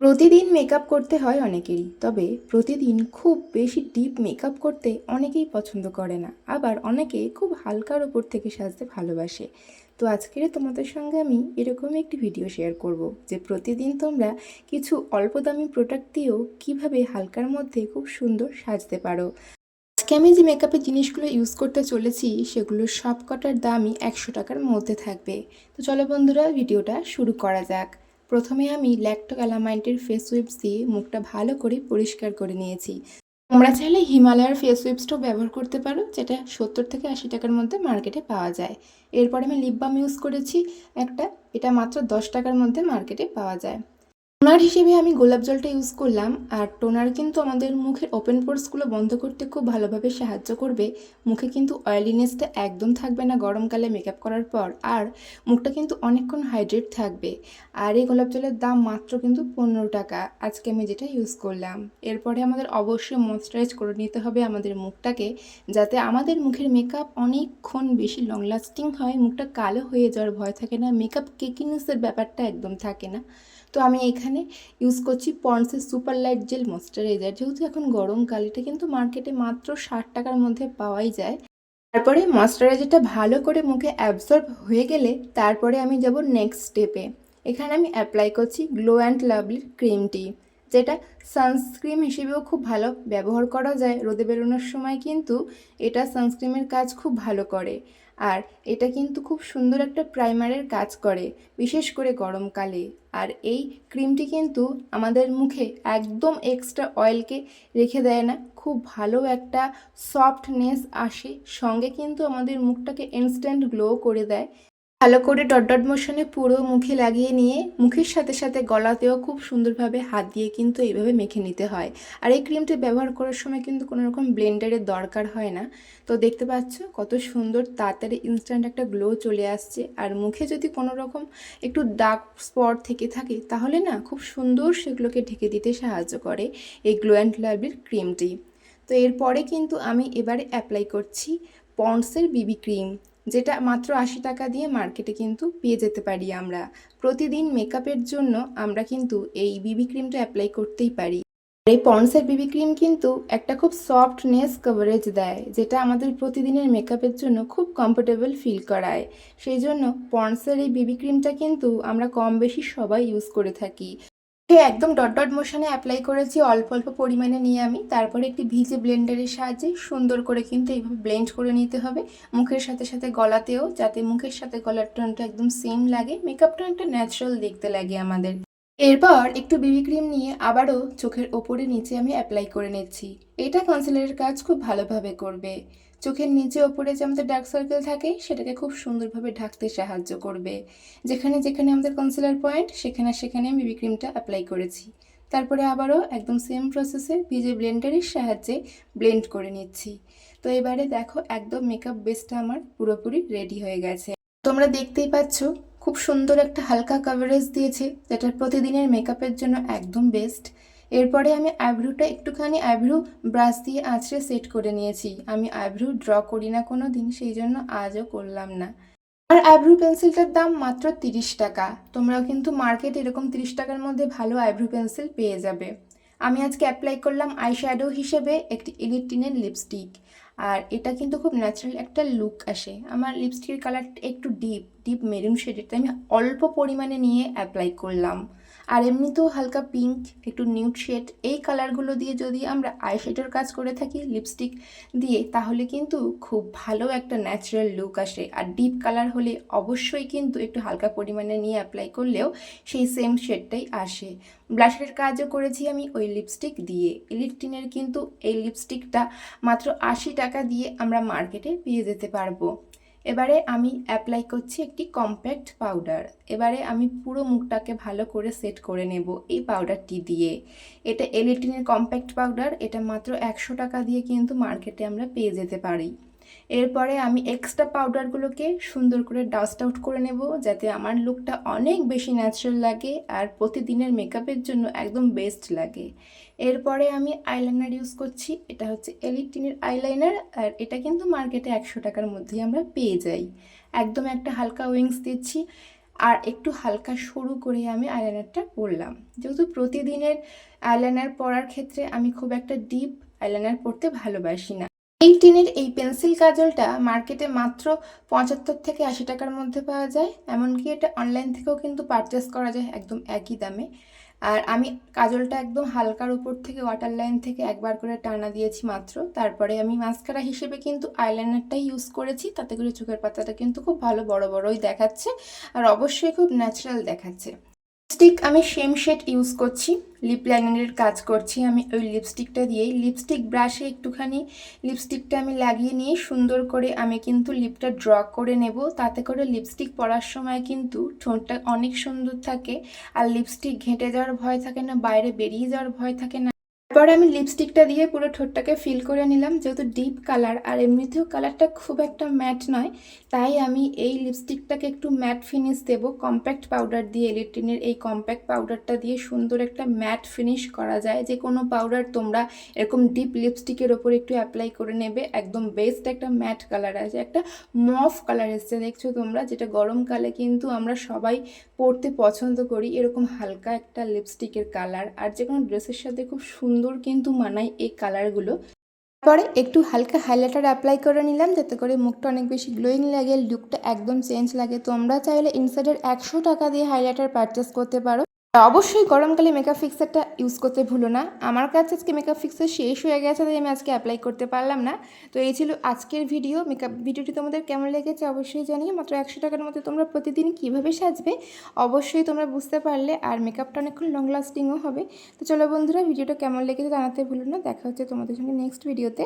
প্রতিদিন মেকআপ করতে হয় অনেকেরই, তবে প্রতিদিন খুব বেশি ডিপ মেকআপ করতে অনেকেই পছন্দ করে না। আবার অনেকে খুব হালকার ওপর থেকে সাজতে ভালোবাসে। তো আজকের তোমাদের সঙ্গে আমি এরকম একটি ভিডিও শেয়ার করব, যে প্রতিদিন তোমরা কিছু অল্প দামি প্রোডাক্ট দিয়েও কীভাবে হালকার মধ্যে খুব সুন্দর সাজতে পারো। আজকে আমি যে মেকআপের জিনিসগুলো ইউজ করতে চলেছি সেগুলোর সব কটার দামই একশো টাকার মধ্যে থাকবে। তো চলো বন্ধুরা ভিডিওটা শুরু করা যাক। প্রথমে আমি ল্যাকটো ক্যালামাইন্টের ফেস উইপস দিয়ে মুখটা ভালো করে পরিষ্কার করে নিয়েছি। তোমরা চাইলে হিমালয়ার ফেস ওয়েবসটাও ব্যবহার করতে পারো, যেটা সত্তর থেকে আশি টাকার মধ্যে মার্কেটে পাওয়া যায়। এরপর আমি লিপ বাম ইউজ করেছি, একটা, এটা মাত্র দশ টাকার মধ্যে মার্কেটে পাওয়া যায়। টোনার হিসেবে আমি গোলাপ জলটা ইউজ করলাম, আর টোনার কিন্তু আমাদের মুখের ওপেন পোর্সগুলো বন্ধ করতে খুব ভালোভাবে সাহায্য করবে। মুখে কিন্তু অয়েলিনেসটা একদম থাকবে না গরমকালে মেকআপ করার পর, আর মুখটা কিন্তু অনেকক্ষণ হাইড্রেট থাকবে। আর এই গোলাপ জলের দাম মাত্র কিন্তু পনেরো টাকা, আজকে আমি যেটা ইউজ করলাম। এরপরে আমাদের অবশ্যই ময়শ্চারাইজ করে নিতে হবে আমাদের মুখটাকে, যাতে আমাদের মুখের মেকআপ অনেকক্ষণ বেশি লং লাস্টিং হয়, মুখটা কালো হয়ে যাওয়ার ভয় থাকে না মেকআপ কেকিনেসের ব্যাপারটা একদম থাকে না। তো আমি এখানে ইউজ করছি পন্সের সুপার লাইট জেল ময়শ্চারাইজার যেহেতু এখন গরমকাল এটা কিন্তু মার্কেটে মাত্র ষাট টাকার মধ্যে পাওয়াই যায়। তারপরে ময়শ্চারাইজারটা ভালো করে মুখে অ্যাবজর্ব হয়ে গেলে তারপরে আমি যাব নেক্সট স্টেপে এখানে আমি অ্যাপ্লাই করছি গ্লো অ্যান্ড লাভলির ক্রিমটি যেটা সানস্ক্রিন হিসেবেও খুব ভালো ব্যবহার করা যায়। রোদে বেরোনোর সময় কিন্তু এটা সানস্ক্রিনের কাজ খুব ভালো করে। আর এটা কিন্তু খুব সুন্দর একটা প্রাইমারের কাজ করে, বিশেষ করে গরমকালে। আর এই ক্রিমটি কিন্তু আমাদের মুখে একদম এক্সট্রা অয়েলকে রেখে দেয় না, খুব ভালো একটা সফটনেস আসে, সঙ্গে কিন্তু আমাদের মুখটাকে ইনস্ট্যান্ট গ্লো করে দেয়। ভালো করে ডট ডট মোশনে পুরো মুখে লাগিয়ে নিয়ে মুখের সাথে সাথে গলাতেও খুব সুন্দরভাবে হাত দিয়ে কিন্তু এইভাবে মেখে নিতে হয়। আর এই ক্রিমটি ব্যবহার করার সময় কিন্তু কোনো রকম ব্লেন্ডারের দরকার হয় না। তো দেখতে পাচ্ছ কত সুন্দর তাড়াতাড়ি ইনস্ট্যান্ট একটা গ্লো চলে আসছে। আর মুখে যদি কোনো রকম একটু ডার্ক স্পট থেকে থাকে, তাহলে না খুব সুন্দর সেগুলোকে ঢেকে দিতে সাহায্য করে এই গ্লো অ্যান্ড লাভলির ক্রিমটি। তো এরপরে কিন্তু আমি এবারে অ্যাপ্লাই করছি পন্ডসের বিবি ক্রিম যেটা মাত্র আশি টাকা দিয়ে মার্কেটে কিন্তু পেয়ে যেতে পারি আমরা। প্রতিদিন মেকআপের জন্য আমরা কিন্তু এই বিবি ক্রিমটা অ্যাপ্লাই করতেই পারি। এই পন্ডসের বিবি ক্রিম কিন্তু একটা খুব সফটনেস কভারেজ দেয়, যেটা আমাদের প্রতিদিনের মেকআপের জন্য খুব কমফোর্টেবল ফিল করায়। সেই জন্য পন্ডসের এই বিবি ক্রিমটা কিন্তু আমরা কম বেশি সবাই ইউজ করে থাকি। একদম ডট ডট মোশনে অ্যাপ্লাই করেছি, অল্প অল্প পরিমাণে নিয়ে আমি। তারপরে একটি ভিজে ব্লেন্ডারের সাহায্যে সুন্দর করে কিন্তু এইভাবে ব্লেন্ড করে নিতে হবে। মুখের সাথে সাথে গলাতেও, যাতে মুখের সাথে গলার টোনটা একদম সেম লাগে। মেকআপটা একটা ন্যাচারাল দেখতে লাগে আমাদের। এরপর একটু বিবি ক্রিম নিয়ে আবারও চোখের ওপরে নিচে আমি অ্যাপ্লাই করে নিচ্ছি। এটা কনসিলারের কাজ খুব ভালোভাবে করবে। চোখের নিচে ওপরে যে আমাদের ডার্ক সার্কেল থাকে, সেটাকে খুব সুন্দরভাবে ঢাকতে সাহায্য করবে। যেখানে যেখানে আমাদের কনসিলার পয়েন্ট সেখানে সেখানে আমি বিবি ক্রিমটা অ্যাপ্লাই করেছি। তারপরে আবারও একদম সেম প্রসেসে ভিজে ব্লেন্ডারের সাহায্যে ব্লেন্ড করে নিচ্ছি। তো এবারে দেখো একদম মেকআপ বেসটা আমার পুরোপুরি রেডি হয়ে গেছে। তোমরা দেখতেই পাচ্ছ, খুব সুন্দর একটা হালকা কাভারেজ দিয়েছে, যেটা প্রতিদিনের মেকআপের জন্য একদম বেস্ট এরপরে আমি আইব্রুটা একটুখানি আইব্রু ব্রাশ দিয়ে আঁচড়ে সেট করে নিয়েছি। আমি আইব্রু ড্র করি না কোনো দিন, সেই জন্য আজও করলাম না। আর আইব্রু পেন্সিলটার দাম মাত্র তিরিশ টাকা। তোমরাও কিন্তু মার্কেট এরকম তিরিশ টাকার মধ্যে ভালো আইব্রু পেন্সিল পেয়ে যাবে। আমি আজকে অ্যাপ্লাই করলাম আই শ্যাডো হিসেবে একটি ইলিটিনের লিপস্টিক। আর এটা কিন্তু খুব ন্যাচারাল একটা লুক আসে। আমার লিপস্টিকের কালারটা একটু ডিপ ডিপ মেরুন তাই আমি অল্প পরিমাণে নিয়ে অ্যাপ্লাই করলাম। আর এমনিতেও হালকা পিঙ্ক একটু নিউড শেড এই কালারগুলো দিয়ে যদি আমরা আইশ্যাডোর কাজ করে থাকি লিপস্টিক দিয়ে, তাহলে কিন্তু খুব ভালো একটা ন্যাচারাল লুক আসে। আর ডিপ কালার হলে অবশ্যই কিন্তু একটু হালকা পরিমাণে নিয়ে অ্যাপ্লাই করলেও সেই সেম শেডটাই আসে। ব্লাশের কাজও করেছি আমি ওই লিপস্টিক দিয়ে। ইলিপটিনের কিন্তু এই লিপস্টিকটা মাত্র আশি টাকা দিয়ে আমরা মার্কেটে পেয়ে যেতে পারব। এবারে আমি অ্যাপ্লাই করছি একটি কম্প্যাক্ট পাউডার এবারে আমি পুরো মুখটাকে ভালো করে সেট করে নেব এই পাউডারটি দিয়ে। এটা এলিটিনের কম্প্যাক্ট পাউডার এটা মাত্র একশো টাকা দিয়ে কিন্তু মার্কেটে আমরা পেয়ে যেতে পারি। এরপরে আমি এক্সট্রা পাউডারগুলোকে সুন্দর করে ডাস্ট আউট করে নেব, যাতে আমার লুকটা অনেক বেশি ন্যাচারাল লাগে আর প্রতিদিনের মেকআপের জন্য একদম বেস্ট লাগে। এরপরে আমি আইলাইনার ইউজ করছি, এটা হচ্ছে এলিটিনের আইলাইনার আর এটা কিন্তু মার্কেটে একশো টাকার মধ্যেই আমরা পেয়ে যাই। একদম একটা হালকা উইংস দিচ্ছি, আর একটু হালকা সরু করে আমি আইলাইনারটা পরলাম। যেহেতু প্রতিদিনের আইলাইনার পরার ক্ষেত্রে আমি খুব একটা ডিপ আইলাইনার পরতে ভালোবাসি না। এই টিনের এই পেন্সিল কাজলটা মার্কেটে মাত্র পঁচাত্তর থেকে আশি টাকার মধ্যে পাওয়া যায়, এমনকি এটা অনলাইন থেকেও কিন্তু পারচেস করা যায় একদম একই দামে। আর আমি কাজলটা একদম হালকার উপর থেকে ওয়াটার লাইন থেকে একবার করে টানা দিয়েছি মাত্র। তারপরে আমি মাস্কারা হিসেবে কিন্তু আইলাইনারটাই ইউজ করেছি, তাতে করে চোখের পাতাটা কিন্তু খুব ভালো বড় বড়ই দেখাচ্ছে, আর অবশ্যই খুব ন্যাচারাল দেখাচ্ছে। লিপস্টিক আমি সেম শেড ইউজ করছি। লিপ লাইনারের কাজ করছি আমি ওই লিপস্টিকটা দিয়েই। লিপস্টিক ব্রাশে একটুখানি লিপস্টিকটা আমি লাগিয়ে নিয়ে সুন্দর করে আমি কিন্তু লিপটা ড্র করে নেব। তাতে করে লিপস্টিক পরার সময় কিন্তু ঠোঁটটা অনেক সুন্দর থাকে। আর লিপস্টিক ঘেঁটে যাওয়ার ভয় থাকে না, বাইরে বেরিয়ে যাওয়ার ভয় থাকে না। তারপরে আমি লিপস্টিকটা দিয়ে পুরো ঠোঁটটাকে ফিল করে নিলাম। যেহেতু ডিপ কালার আর এমনিতেও কালারটা খুব একটা ম্যাট নয়, তাই আমি এই লিপস্টিকটাকে একটু ম্যাট ফিনিশ দেবো। কম্প্যাক্ট পাউডার দিয়ে এলিটিনের এই কম্প্যাক্ট পাউডারটা দিয়ে সুন্দর একটা ম্যাট ফিনিশ করা যায়। যে কোনো পাউডার তোমরা এরকম ডিপ লিপস্টিকের ওপর একটু অ্যাপ্লাই করে নেবে। একদম বেস্ট একটা ম্যাট কালার আছে। একটা মফ কালার এসছে, দেখছ তোমরা, যেটা গরমকালে কিন্তু আমরা সবাই পরতে পছন্দ করি। এরকম হালকা একটা লিপস্টিকের কালার আর যে কোনো ড্রেসের সাথে খুব সুন্দর কিন্তু মানায় এই কালারগুলো। তারপরে একটু হালকা হাইলাইটার অ্যাপ্লাই করে নিলাম, যাতে করে মুখটা অনেক বেশি গ্লোয়িং লাগে লুকটা একদম চেঞ্জ লাগে। তোমরা চাইলে ইনসাইডের একশো টাকা দিয়ে হাইলাইটার পারচেস করতে পারো। অবশ্যই গরমকালে মেকআপ ফিক্সারটা ইউজ করতে ভুলো না। আমার কাছে আজকে মেকআপ ফিক্সার শেষ হয়ে গেছে, তাই আমি আজকে অ্যাপ্লাই করতে পারলাম না। তো এই ছিল আজকের ভিডিও মেকআপ ভিডিওটি তোমাদের কেমন লেগেছে অবশ্যই জানিয়ে মাত্র একশো টাকার মধ্যে তোমরা প্রতিদিন কীভাবে সাজবে, অবশ্যই তোমরা বুঝতে পারলে। আর মেকআপটা অনেকক্ষণ লং লাস্টিংও হবে। তো চলো বন্ধুরা ভিডিওটা কেমন লেগেছে জানাতে ভুলো না। দেখা হচ্ছে তোমাদের সঙ্গে নেক্সট ভিডিওতে